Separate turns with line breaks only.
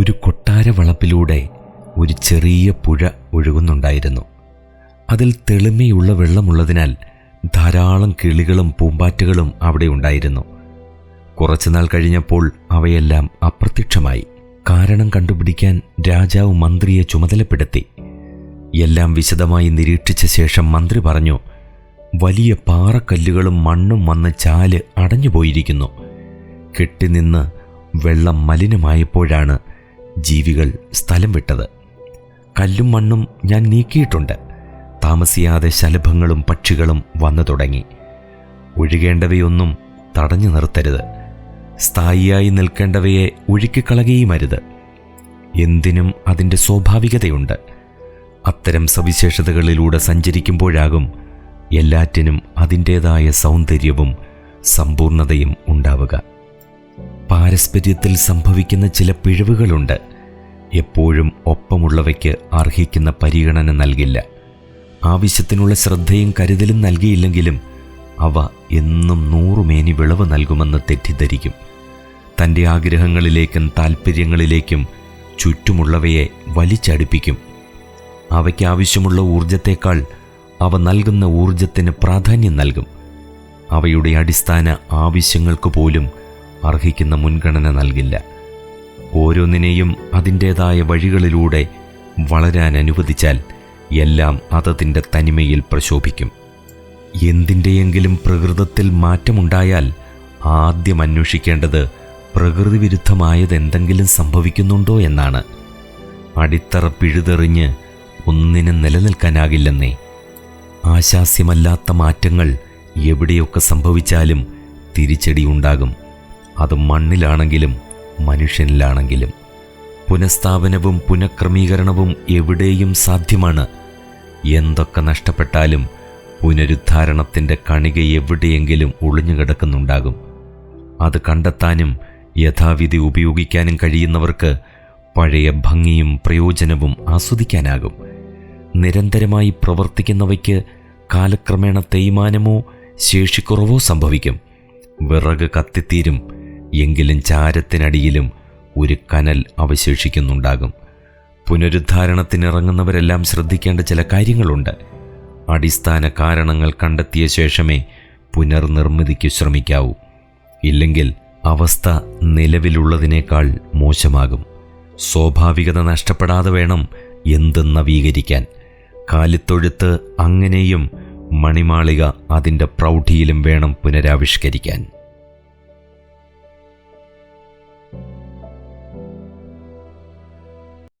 ഒരു കൊട്ടാര വളപ്പിലൂടെ ഒരു ചെറിയ പുഴ ഒഴുകുന്നുണ്ടായിരുന്നു. അതിൽ തെളിമയുള്ള വെള്ളമുള്ളതിനാൽ ധാരാളം കിളികളും പൂമ്പാറ്റകളും അവിടെ ഉണ്ടായിരുന്നു. കുറച്ചുനാൾ കഴിഞ്ഞപ്പോൾ അവയെല്ലാം അപ്രത്യക്ഷമായി. കാരണം കണ്ടുപിടിക്കാൻ രാജാവ് മന്ത്രിയെ ചുമതലപ്പെടുത്തി. എല്ലാം വിശദമായി നിരീക്ഷിച്ച ശേഷം മന്ത്രി പറഞ്ഞു വലിയ പാറക്കല്ലുകളും മണ്ണും വന്ന് ചാൽ അടഞ്ഞുപോയിരിക്കുന്നു. കെട്ടിനിന്ന് വെള്ളം മലിനമായപ്പോഴാണ് ജീവികൾ സ്ഥലം വിട്ടത്. കല്ലും മണ്ണും ഞാൻ നീക്കിയിട്ടുണ്ട്. താമസിയാതെ ശലഭങ്ങളും പക്ഷികളും വന്നു തുടങ്ങി. ഒഴുകേണ്ടവയൊന്നും തടഞ്ഞു നിർത്തരുത്. സ്ഥായിയായി നിൽക്കേണ്ടവയെ ഒഴുക്കിക്കളകയുമരുത്. എന്തിനും അതിന്റെ സ്വാഭാവികതയുണ്ട്. അത്തരം സവിശേഷതകളിലൂടെ സഞ്ചരിക്കുമ്പോഴാകും എല്ലാറ്റിനും അതിന്റേതായ സൗന്ദര്യവും സമ്പൂർണതയും ഉണ്ടാവുക. പാരസ്പര്യത്തിൽ സംഭവിക്കുന്ന ചില പിഴവുകളുണ്ട്. എപ്പോഴും ഒപ്പമുള്ളവയ്ക്ക് അർഹിക്കുന്ന പരിഗണന നൽകില്ല. ആവശ്യത്തിനുള്ള ശ്രദ്ധയും കരുതലും നൽകിയില്ലെങ്കിലും അവ എന്നും നൂറുമേനി വിളവ് നൽകുമെന്ന് തെറ്റിദ്ധരിക്കും. തന്റെ ആഗ്രഹങ്ങളിലേക്കും താൽപ്പര്യങ്ങളിലേക്കും ചുറ്റുമുള്ളവയെ വലിച്ചടുപ്പിക്കും. അവയ്ക്ക് ആവശ്യമുള്ള ഊർജത്തേക്കാൾ അവ നൽകുന്ന ഊർജത്തിന് പ്രാധാന്യം നൽകും. അവയുടെ അടിസ്ഥാന ആവശ്യങ്ങൾക്ക് പോലും അർഹിക്കുന്ന മുൻഗണന നൽകില്ല. ഓരോന്നിനെയും അതിന്റേതായ വഴികളിലൂടെ വളരാൻ അനുവദിച്ചാൽ എല്ലാം അതതിന്റെ തനിമയിൽ പ്രശോഭിക്കും. എന്തിന്റെയെങ്കിലും പ്രകൃതത്തിൽ മാറ്റമുണ്ടായാൽ ആദ്യം അന്വേഷിക്കേണ്ടത് പ്രകൃതി വിരുദ്ധമായത് എന്തെങ്കിലും സംഭവിക്കുന്നുണ്ടോ എന്നാണ്. അടിത്തറ പിഴുതെറിഞ്ഞ് ഒന്നിനും നിലനിൽക്കാനാകില്ലെന്നേ. ആശാസ്യമല്ലാത്ത മാറ്റങ്ങൾ എവിടെയൊക്കെ സംഭവിച്ചാലും തിരിച്ചടി ഉണ്ടാകും അത് മണ്ണിലാണെങ്കിലും മനുഷ്യനിലാണെങ്കിലും. പുനഃസ്ഥാപനവും പുനഃക്രമീകരണവും എവിടെയും സാധ്യമാണ്. എന്തൊക്കെ നഷ്ടപ്പെട്ടാലും പുനരുദ്ധാരണത്തിന്റെ കണിക എവിടെയെങ്കിലും ഒളിഞ്ഞുകിടക്കുന്നുണ്ടാകും. അത് കണ്ടെത്താനും യഥാവിധി ഉപയോഗിക്കാനും കഴിയുന്നവർക്ക് പഴയ ഭംഗിയും പ്രയോജനവും ആസ്വദിക്കാനാകും. നിരന്തരമായി പ്രവർത്തിക്കുന്നവയ്ക്ക് കാലക്രമേണ തേയ്മാനമോ ശേഷിക്കുറവോ സംഭവിക്കും. വിറക് കത്തിത്തീരും എങ്കിലും ചാരത്തിനടിയിലും ഒരു കനൽ അവശേഷിക്കുന്നുണ്ടാകും. പുനരുദ്ധാരണത്തിനിറങ്ങുന്നവരെല്ലാം ശ്രദ്ധിക്കേണ്ട ചില കാര്യങ്ങളുണ്ട്. അടിസ്ഥാന കാരണങ്ങൾ കണ്ടെത്തിയ ശേഷമേ പുനർനിർമ്മിതിക്ക് ശ്രമിക്കാവൂ. ഇല്ലെങ്കിൽ അവസ്ഥ നിലവിലുള്ളതിനേക്കാൾ മോശമാകും. സ്വാഭാവികത നഷ്ടപ്പെടാതെ വേണം എന്ത് നവീകരിക്കാൻ. കാലിത്തൊഴുത്ത് അങ്ങനെയും മണിമാളിക അതിന്റെ പ്രൗഢിയിലും വേണം പുനരാവിഷ്കരിക്കാൻ.